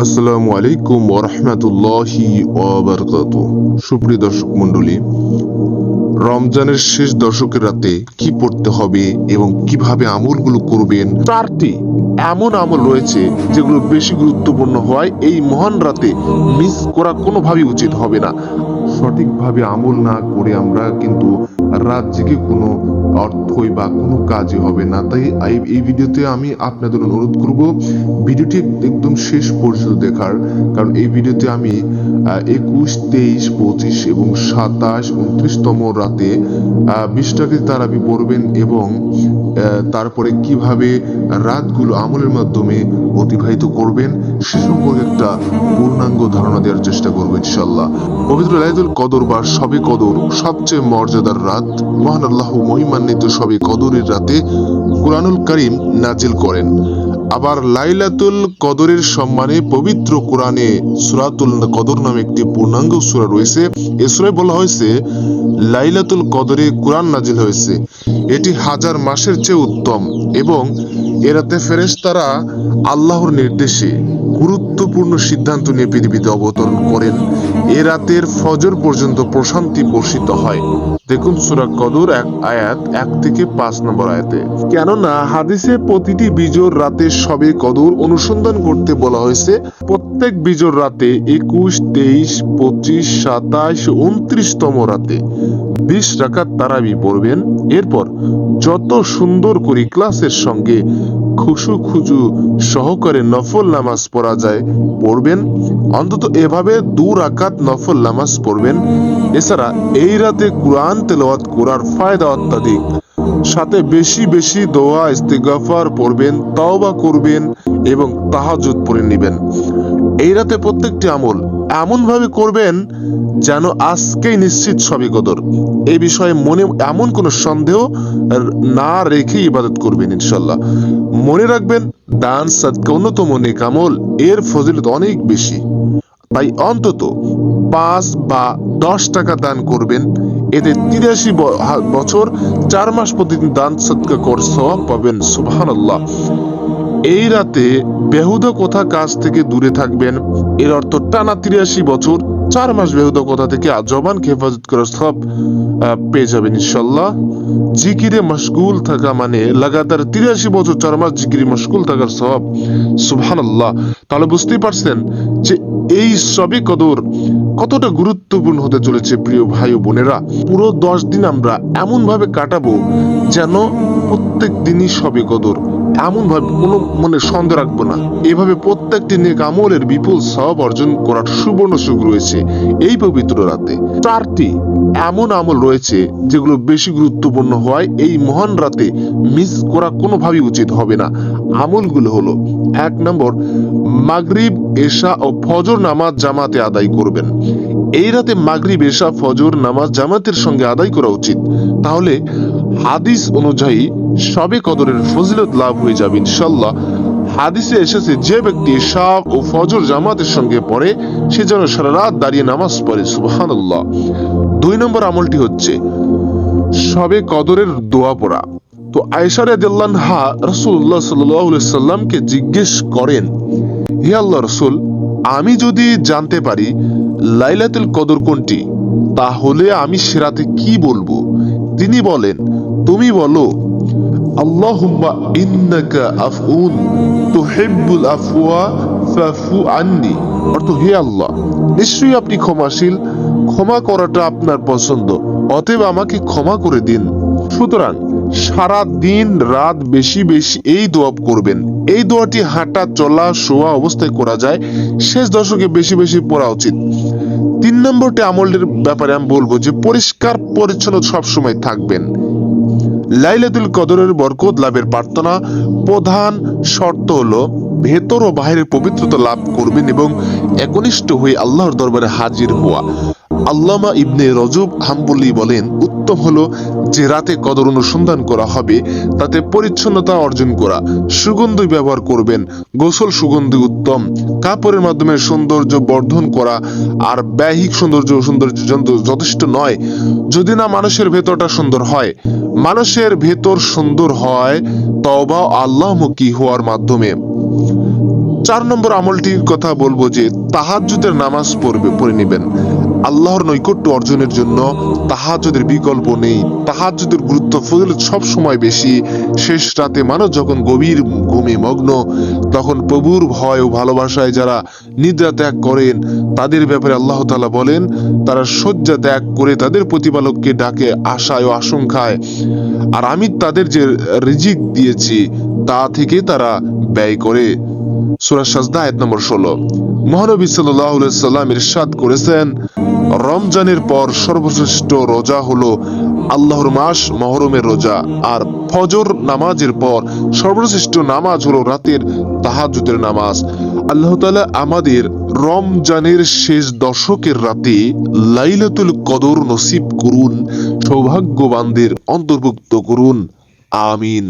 আসসালামু আলাইকুম ওরহমতুল্লাহি ওয়াবারকাতু সুপ্রিয় দর্শক মণ্ডলী, রমজানের শেষ দশকের রাতে কি পড়তে হবে এবং কীভাবে আমলগুলো করবেন, চারটি এমন আমল রয়েছে যেগুলো বেশি গুরুত্বপূর্ণ হয় এই মহান রাতে মিস করা কোনোভাবেই উচিত হবে না। সঠিকভাবে আমল না করে আমরা কিন্তু জেগে কোনো অর্থই বা কোনো কাজই হবে না। তাই এই- ভিডিওতে আমি আপনাদের অনুরোধ করব, ভিডিওটি একদম শেষ পর্যন্ত দেখার। কারণ এই ভিডিওতে আমি একুশ, তেইশ, পঁচিশ এবং সাতাশ, উনত্রিশতম রাতে বিশটাকে তারাবি পড়বেন এবং তারপরে কীভাবে রাতগুলো আমলের মাধ্যমে অতিবাহিত করবেন সে সম্পর্কে একটা পূর্ণাঙ্গ ধারণা দেওয়ার চেষ্টা করব ইনশাল্লাহ পবিত্র লাইদুল কদর বা সবে কদর সবচেয়ে মর্যাদার রাত মহান আল্লাহ মহিমান্বিত সবে কদরের রাতে কোরআনুল করিম নাজিল করেন। আবার লাইলাতুল কদরের সম্মানে পবিত্র কোরআনে সুরাতুল কদর নামে একটি পূর্ণাঙ্গ সুরা রয়েছে। এ সুরায় বলা হয়েছে, লাইলাতুল কদরে কোরআন নাজিল হয়েছে। এটি হাজার মাসের চেয়ে উত্তম এবং এরাতে ফেরেশতারা আল্লাহর নির্দেশে গুরুত্বপূর্ণ সিদ্ধান্ত নিয়ে পৃথিবীতে অবতরণ করেন। এ রাতের ফজর পর্যন্ত প্রশান্তি বর্ষিত হয়। দেখুন সূরা কদর এক আয়াত এক থেকে পাঁচ নম্বর আয়াতে। কেননা হাদিসে প্রতিটি বিজোর রাতে সবে কদর অনুসন্ধান করতে বলা হয়েছে, প্রত্যেক বিজোর রাতে একুশ, তেইশ, পঁচিশ, সাতাশ, উনত্রিশতম রাতে বিশ রাকাত তারাবি পড়বেন। এরপর যত সুন্দর করে ক্লাসের সঙ্গে, খুশু খুজু সহকারে নফল নামাজ পড়া যায়, পড়বেন? অন্তত এভাবে দু রাকাত নফল নামাজ পড়বেন। এছাড়া এই রাতে কোরআন তেলাওয়াত করার ফায়দা অত্যাধিক। সাথে বেশি বেশি দোয়া, ইস্তিগফার পড়বেন, তওবা করবেন এবং তাহাজ্জুদ পড়ে নেবেন। এই রাতে প্রত্যেকটি আমল এমন ভাবে করবেন যেন আজকেই নিশ্চিত সবই কদর। এই বিষয়ে মনে, এমন কোনো সন্দেহ না রেখে ইবাদত করবেন ইনশাল্লাহ মনে রাখবেন, দান সাদকা অন্যতম নেক আমল, এর ফজিলত অনেক বেশি। তাই অন্তত পাঁচ বা দশ টাকা দান করবেন। এতে তিরাশি বছর, চার মাস প্রতিদিন দান সৎকা কর, সওয়াব পাবেন, সুবহানাল্লাহ। এই রাতে বেহুদা কথা কাজ থেকে দূরে থাকবেন? এর অর্থ টানা তিরাশি বছর, চার মাস বেহুদা কথা থেকে জবান হেফাজত করার সব পেয়ে যাবেন ইনশাল্লাহ জিকিরে মশগুল থাকা মানে লাগাতার তিরাশি বছর, চার মাস জিকিরে মশগুল থাকার সব। সুবহানাল্লাহ। তাহলে বুঝতেই পারছেন যে এই সবে কদর কতটা গুরুত্বপূর্ণ হতে চলেছে প্রিয় ভাই ও বোনেরা, পুরো দশ দিন আমরা এমন ভাবে কাটাবো যেন প্রত্যেক দিনই সবে কদর। এমন ভাবে কোনো মনে সন্দেহ রাখব না। এভাবে প্রত্যেকটি নেক আমলের বিপুল সব অর্জন করার সুবর্ণ সুযোগ রয়েছে এই পবিত্র রাতে। চারটি এমন আমল রয়েছে যেগুলো বেশি গুরুত্বপূর্ণ হয় এই মহান রাতে মিস করা কোনোভাবেই উচিত হবে না। আমলগুলো হলো, এক নম্বর, মাগরিব, এশা ও ফজর নামাজ জামাতে আদায় করবেন। এই রাতে মাগরিব, এশা, ফজর নামাজ জামাতের সঙ্গে আদায় করা উচিত। তাহলে হাদিস অনুযায়ী সবে কদরের ফজিলত লাভ হয়ে যাবে ইনশাল্লাহ হাদিসে এসেছে, যে ব্যক্তি এশা ও ফজর জামাতের সঙ্গে পড়ে, সে যেন সারা রাত দাঁড়িয়ে নামাজ পড়ে, সুবহানাল্লাহ। দুই নম্বর আমলটি হচ্ছে, সবে কদরের দোয়া পড়া। তো রাদিয়াল্লাহা রাসূলুল্লাহ সাল্লাল্লাহু আলাইহি সাল্লামকে জিজ্ঞেস করেন, হে আল্লাহ রসুল, আমি যদি জানতে পারি লাইলাতুল কদর কোনটি, তাহলে আমি সেরাতে কি বলব? তিনি বলেন, তুমি বলো, আল্লাহুম্মা ইন্নাকা আফউন তুহিব্বুল আফওয়া ফাফু আন্নি। অর্থ, হে আল্লাহ, নিশ্চয়ই আপনি ক্ষমাশীল, ক্ষমা করাটা আপনার পছন্দ, অতএব আমাকে ক্ষমা করে দিন। সুতরাং সারা দিন রাত বেশি বেশি এই দোয়া করবেন। এই দোয়াটি হাঁটা, চলা, শোয়া অবস্থায় করা যায়। শেষ দশকে বেশি বেশি পড়া উচিত। তিন নম্বরটি আমলের ব্যাপারে আমি বলব যে পরিষ্কার পরিচ্ছন্ন সবসময় থাকবেন। লাইলাতুল কদরের বরকত লাভের প্রার্থনা প্রধান শর্ত হলো ভেতর ও বাহিরের পবিত্রতা লাভ করবেন এবং একনিষ্ঠ হয়ে আল্লাহর দরবারে হাজির হওয়া। আল্লামা ইবনে রজব হাম্বলি বলেন, উত্তম হলো যে রাতে কদর অনুসন্ধান করা হবে, তাতে পরিচ্ছন্নতা অর্জন করা, সুগন্ধি ব্যবহার করবেন, গোসল সুগন্ধি উত্তম, কাপড়ের মাধ্যমে সৌন্দর্য বর্ধন করা, আর ব্যয়িক সৌন্দর্য সৌন্দর্য যন্ত- যথেষ্ট নয়। যদি না মানুষের ভেতরটা সুন্দর হয়, মানুষের ভেতর সুন্দর হয় তবা আল্লাহমুখী হওয়ার মাধ্যমে। চার নম্বর আমলটির কথা বলব যে, তাহাজ্জুদের নামাজ পড়বে, পড়ে নেবেন। আল্লাহর নৈকট্য অর্জনের জন্য তাহাজ্জুদের বিকল্প নেই। তাহাজ্জুদের গুরুত্ব, ফজিলত সব সময় বেশি। শেষ রাতে মানুষ যখন গভীর ঘুমে মগ্ন, তখন প্রভুর ভয় ও ভালোবাসায় যারা নিদ্রা ত্যাগ করেন, তাদের ব্যাপারে আল্লাহ তাআলা বলেন, তারা শয্যা ত্যাগ করে তাদের প্রতিপালককে ডাকে আশায় ও আশঙ্কায়। আর আমি তাদের যে রিজিক দিয়েছি, তা থেকে তারা ব্যয় করে। সূরা সাজদা আয়াত নম্বর ষোলো। মহানবী সাল্লাম ইরশাদ করেছেন, রমজানের পর সর্বশ্রেষ্ঠ রোজা হলো আল্লাহর মাস মহরমের রোজা, আর ফজর নামাজের পর সর্বশ্রেষ্ঠ নামাজ হলো রাতের তাহাজ্জুদের নামাজ। আল্লাহ তালা আমাদের রমজানের শেষ দশকের রাতে লাইলাতুল কদর নসিব করুন, সৌভাগ্যবানদের অন্তর্ভুক্ত করুন। আমিন।